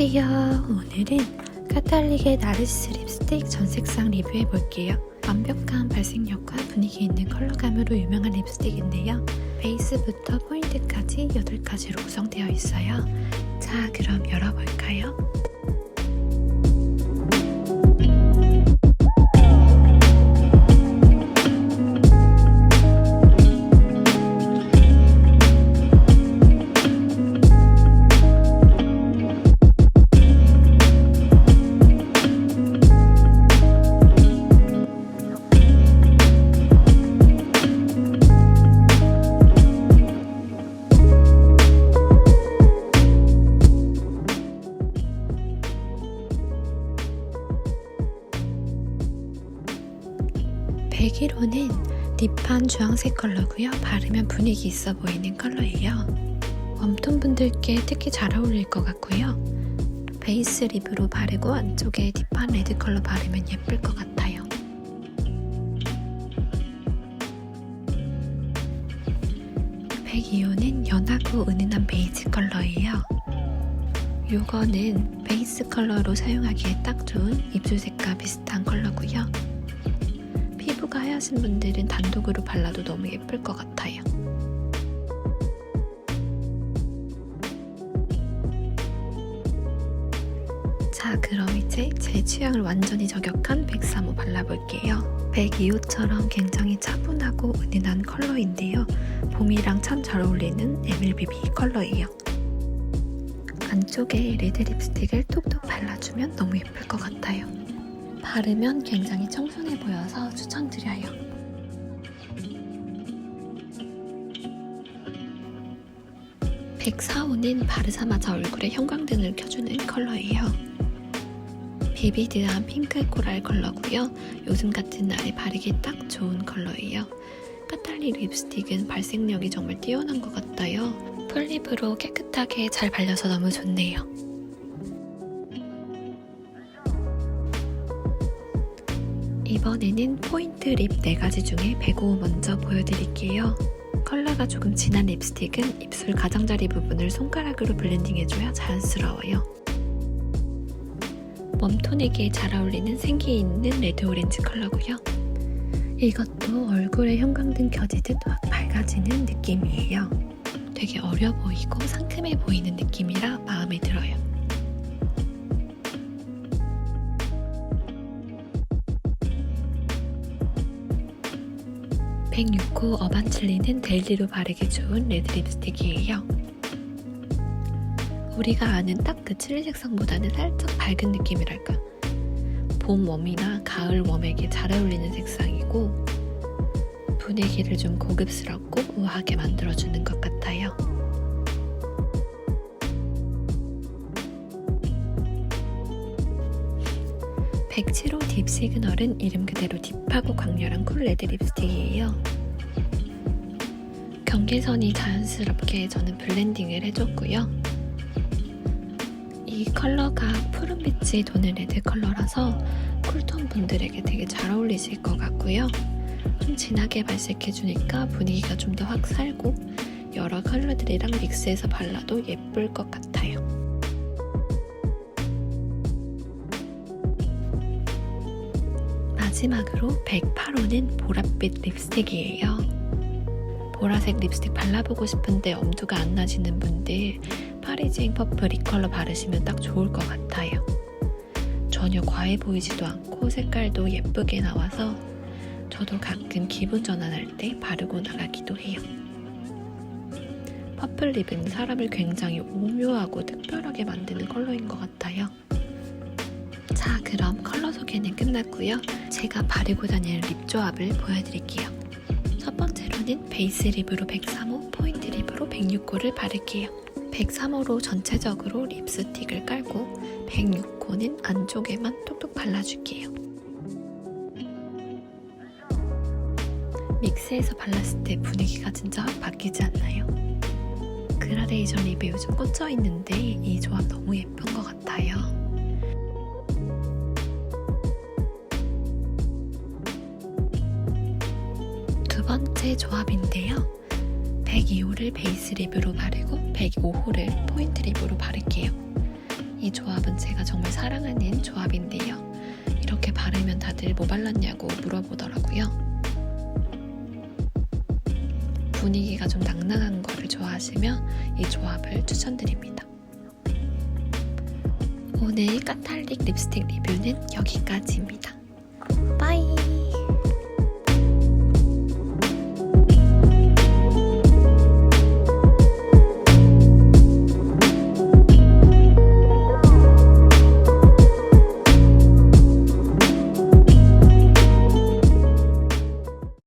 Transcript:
오늘은 카탈릭의 나르시스 립스틱 전 색상 리뷰해 볼게요. 완벽한 발색력과 분위기 있는 컬러감으로 유명한 립스틱인데요. 베이스부터 포인트까지 8가지로 구성되어 있어요. 자, 그럼 열어볼까요? 배기로는 립한 주황색 컬러고요. 바르면 분위기 있어 보이는 컬러예요. 웜톤 분들께 특히 잘 어울릴 것 같고요. 베이스 립으로 바르고 안쪽에 딥한 레드 컬러 바르면 예쁠 것 같아요. 백이호는 연하고 은은한 베이지 컬러예요. 요거는 베이스 컬러로 사용하기에 딱 좋은 입술색과 비슷한 컬러고요. 피부가 하얗신 분들은 단독으로 발라도 너무 예쁠 것 같아요. 자, 그럼 이제 제 취향을 완전히 저격한 103호 발라볼게요. 102호처럼 굉장히 차분하고 은은한 컬러인데요. 봄이랑 참 잘 어울리는 MLBB 컬러예요. 안쪽에 레드 립스틱을 톡톡 발라주면 너무 예쁠 것 같아요. 바르면 굉장히 청순해 보여서 추천드려요. 백사호는 바르자마자 얼굴에 형광등을 켜주는 컬러예요. 비비드한 핑크 코랄 컬러고요. 요즘 같은 날에 바르기 딱 좋은 컬러예요. 카탈리 립스틱은 발색력이 정말 뛰어난 것 같아요. 풀립으로 깨끗하게 잘 발려서 너무 좋네요. 이번에는 포인트 립 4가지 중에 105 먼저 보여드릴게요. 컬러가 조금 진한 립스틱은 입술 가장자리 부분을 손가락으로 블렌딩해줘야 자연스러워요. 웜톤에게 잘 어울리는 생기 있는 레드 오렌지 컬러고요. 이것도 얼굴에 형광등 켜지듯 확 밝아지는 느낌이에요. 되게 어려 보이고 상큼해 보이는 느낌이라 마음에 들어요. (106호) 어반칠리는 데일리로 바르기 좋은 레드 립스틱이에요. 우리가 아는 딱 그 칠리 색상보다는 살짝 밝은 느낌이랄까. 봄 웜이나 가을 웜에게 잘 어울리는 색상이고 분위기를 좀 고급스럽고 우아하게 만들어주는 것 같아요. 백치로 딥 시그널은 이름 그대로 딥하고 강렬한 쿨 레드 립스틱이에요. 경계선이 자연스럽게 저는 블렌딩을 해줬고요. 이 컬러가 푸른빛이 도는 레드 컬러라서 쿨톤 분들에게 되게 잘 어울리실 것 같고요. 좀 진하게 발색해주니까 분위기가 좀 더 확 살고 여러 컬러들이랑 믹스해서 발라도 예쁠 것 같아요. 마지막으로 108호는 보랏빛 립스틱이에요. 보라색 립스틱 발라보고 싶은데 엄두가 안 나시는 분들 파리징 퍼플 이 컬러 바르시면 딱 좋을 것 같아요. 전혀 과해 보이지도 않고 색깔도 예쁘게 나와서 저도 가끔 기분 전환할 때 바르고 나가기도 해요. 퍼플 립은 사람을 굉장히 오묘하고 특별하게 만드는 컬러인 것 같아요. 자, 그럼 컬러 소개는 끝났고요. 제가 바르고 다니는 립 조합을 보여드릴게요. 첫 번째로는 베이스 립으로 103호, 포인트 립으로 106호를 바를게요. 103호로 전체적으로 립스틱을 깔고 106호는 안쪽에만 톡톡 발라줄게요. 믹스해서 발랐을 때 분위기가 진짜 확 바뀌지 않나요? 그라데이션 립에 요즘 꽂혀 있는데 이 조합 너무 예쁜 것 같아요. 두 번째 조합인데요. 102호를 베이스 립으로 바르고 105호를 포인트 립으로 바를게요. 이 조합은 제가 정말 사랑하는 조합인데요. 이렇게 바르면 다들 뭐 발랐냐고 물어보더라고요. 분위기가 좀 낭낭한 거를 좋아하시면 이 조합을 추천드립니다. 오늘 까탈릭 립스틱 리뷰는 여기까지입니다. 빠이!